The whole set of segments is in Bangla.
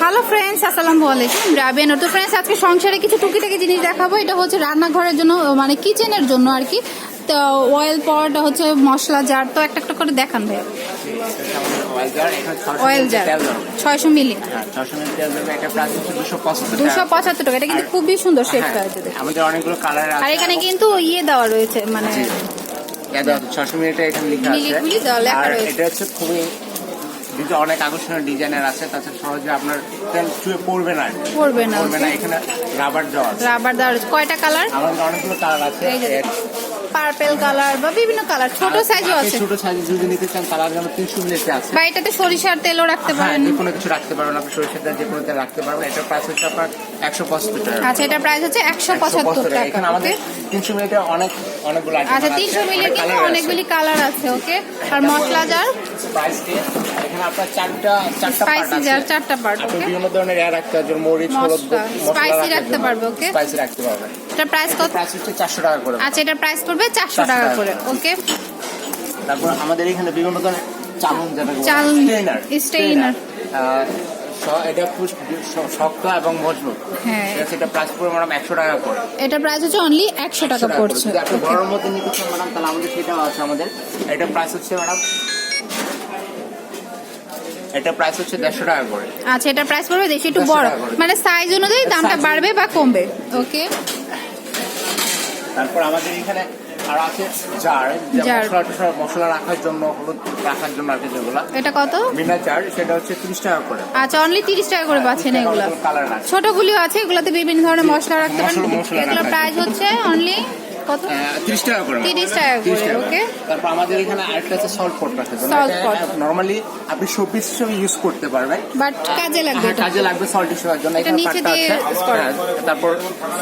হ্যালো ফ্রেন্ডস আসসালামু আলাইকুম রাবিয়ান তো ফ্রেন্ডস আজকে সংসারে কিছু টুকিটাকি জিনিস দেখাবো। এটা হচ্ছে রান্নাঘরের জন্য মানে কিচেনের জন্য আর কি। তো অয়েল পট হচ্ছে মশলা জার। তো একটা একটা করে দেখান ভাই অয়েল জার ছয়শো মিলি। দুশো পঁচাত্তর টাকা। এটা কিন্তু খুবই সুন্দর শেপটা আছে। আমাদের অনেকগুলো কালার আর এখানে কিন্তু ইয়ে দেওয়া রয়েছে মানে ছশো মিনিটে এখানে লেখা আছে। আর। এটা হচ্ছে খুবই কিন্তু অনেক আকর্ষণীয় ডিজাইনের আছে তাছাড়া সহজে আপনার তেল চুয়ে পড়বে না পড়বে না। পড়বে না এখানে রাবার দেওয়া আছে। রাবার দেওয়া রয়েছে। কয়টা কালার আমাদের অনেকগুলো কালার আছে। পার্পেল কালার বা বিভিন্ন কালার ছোট সাইজও আছে। ছোট সাইজ যদি নিতে চান কালার যেন তিনশো মিনিটে আছে। বা এটাতে সরিষার তেলও রাখতে হ্যাঁ পারেন। যে কোনো কিছু রাখতে পারবেন। আপনি সরিষার তেল যে কোনো তেল রাখতে পারবেন। এটার প্রাইস হচ্ছে আপনার একশো পঁচাত্তর টাকা। আচ্ছা এটা প্রাইস হচ্ছে একশো 175 পঁচাত্তর টাকা। এখানে আমাদের ওকে তিনশো মিনিটে অনেক অনেকগুলো আচ্ছা আছে, তিনশো মিলি অনেক কিন্তু colour আছে। অনেকগুলি কালার আছে ওকে আর মশলা জার প্রাইস এখানে আপনার চারটা চারটা স্পাইসি চারটা পার্ট আপনি বিভিন্ন ধরনের এয়ার রাখতে পারবেন মরিচ হলুদ মশলা, রাখতে পারবে, okay? স্পাইসি রাখতে পারবেন এটা প্রাইস কত? প্রাইস হচ্ছে চারশো টাকা করে। আচ্ছা এটা প্রাইস পড়বে চারশো 400 টাকা করে ওকে তারপর আমাদের এখানে বিভিন্ন ধরনের চালন যেটা স্টেইনার। এটা শক্ত এবং মজবুত। হ্যাঁ। এটা প্রাইস পড়বে ম্যাডাম একশো টাকা করে। এটা প্রাইস হচ্ছে অনলি একশো টাকা। পড়ছে আপনি Okay. মধ্যে নিতে চান ম্যাডাম তাহলে আমাদের সেটাও আছে আমাদের। এটা প্রাইস হচ্ছে ম্যাডাম এটা প্রাইস হচ্ছে দেড়শো টাকা করে। আচ্ছা এটা প্রাইস পড়বে বেশি একটু বড়। মানে সাইজ অনুযায়ী দামটা বাড়বে বা কমবে? ওকে তারপর আমাদের এখানে আর আছে জার মশলা টশলা মশলা রাখার জন্য হলুদ রাখার জন্য আর কি যেগুলো। এটা কত? মিনা জার সেটা হচ্ছে তিরিশ টাকা করে। আচ্ছা অনলি তিরিশ টাকা করে পাচ্ছেন এগুলা। ছোটগুলিও আছে। এগুলাতে বিভিন্ন ধরনের মশলা রাখতে পারেন। এগুলো প্রাইস হচ্ছে অনলি কত? তিরিশ টাকা করে 30 টাকা করে, 30 okay? তারপর আমাদের এখানে আরেকটা আছে সল্ট পট আছে Salt pot। নর্মালি আপনি শোপিস হিসেবে ইউজ করতে পারবেন। বাট কাজে লাগবে হ্যাঁ কাজে লাগবে সল্ট হিসেবে জন্য এটা নিচে দিয়ে। হ্যাঁ, তারপর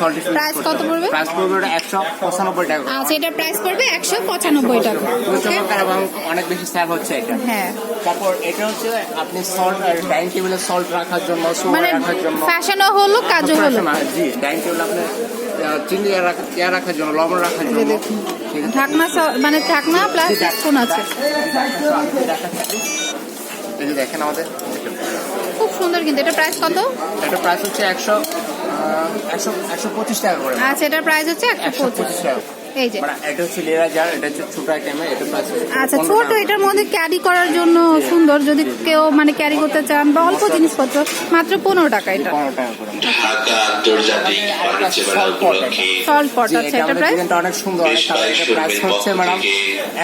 সল্ট হিসেবে Price কত পড়বে? প্রাইস পড়বে ওটা একশো পঁচানব্বই টাকা আচ্ছা এটা প্রাইস পড়বে একশো পঁচানব্বই টাকা ওকে চমৎকার এবং অনেক বেশি সেল হচ্ছে এটা। হ্যাঁ। তারপর এটা হচ্ছে আপনি সল্ট ডাইনিং টেবিলে সল্ট রাখার জন্য সোয়া মানে রাখার জন্য। ফ্যাশনও হলো কাজও হলো। জি ডাইনিং টেবিল আপনি চিনি রাখার জন্য লবণ রাখার জন্য। ঢাকনা মানে ঢাকনা প্লাস স্পুন আছে। এই যে দেখেন আমাদের। খুব সুন্দর কিন্তু। এটা প্রাইস কত? এটা প্রাইস হচ্ছে একশো একশো একশো পঁচিশ টাকা করে। আচ্ছা এটার প্রাইস হচ্ছে একশো পঁচিশ। টাকা। এই যে। মানে এটা হচ্ছে লেরা জার এটা হচ্ছে ছোট আইটেমে এটা আচ্ছা ছোট এটার মধ্যে ক্যারি করার জন্য সুন্দর যদি কেউ মানে ক্যারি করতে চান বা অল্প জিনিসপত্র মাত্র পনেরো টাকা এটা। পনেরো টাকা করে। ঢাকা আন্তর্জাতিক বাণিজ্য মেলা উপলক্ষে সল্ট পট জি, আছে এটা এটা প্রাইস অনেক সুন্দর এটা প্রাইস হচ্ছে ম্যাডাম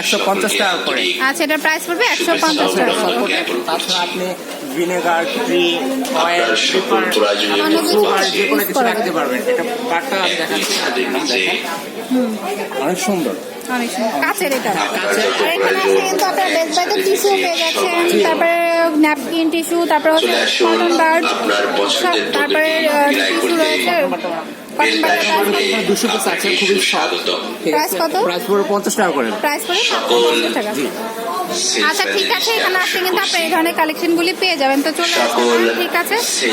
একশো পঞ্চাশ টাকা করে। আচ্ছা এটার প্রাইস পড়বে একশো পঞ্চাশ টাকা তাছাড়া আপনি ভিনেগার অয়েল যে কোনো কিছু রাখতে পারবেন। এটা আমি দেখাচ্ছি। অনেক সুন্দর। অনেক সুন্দর। কাছের এটা। আর এখানে আসলে কিন্তু আপনার বেস্ট বাইতে টিস্যু পেয়ে যাচ্ছেন তারপরে ন্যাপকিন টিস্যু তারপরে হচ্ছে চলে আসুন কটন বার্ড তারপরে টিস্যু রয়েছে। কটন দুশো পিস আছে খুবই কত? প্রাইস পড়বে পঞ্চাশ টাকা করে। প্রাইস পড়ে সকল পঞ্চাশ টাকা। আচ্ছা ঠিক আছে এখানে আসলে কিন্তু আপনি এই ধরনের কালেকশনগুলি পেয়ে যাবেন। তো চলে আসুন ঠিক আছে।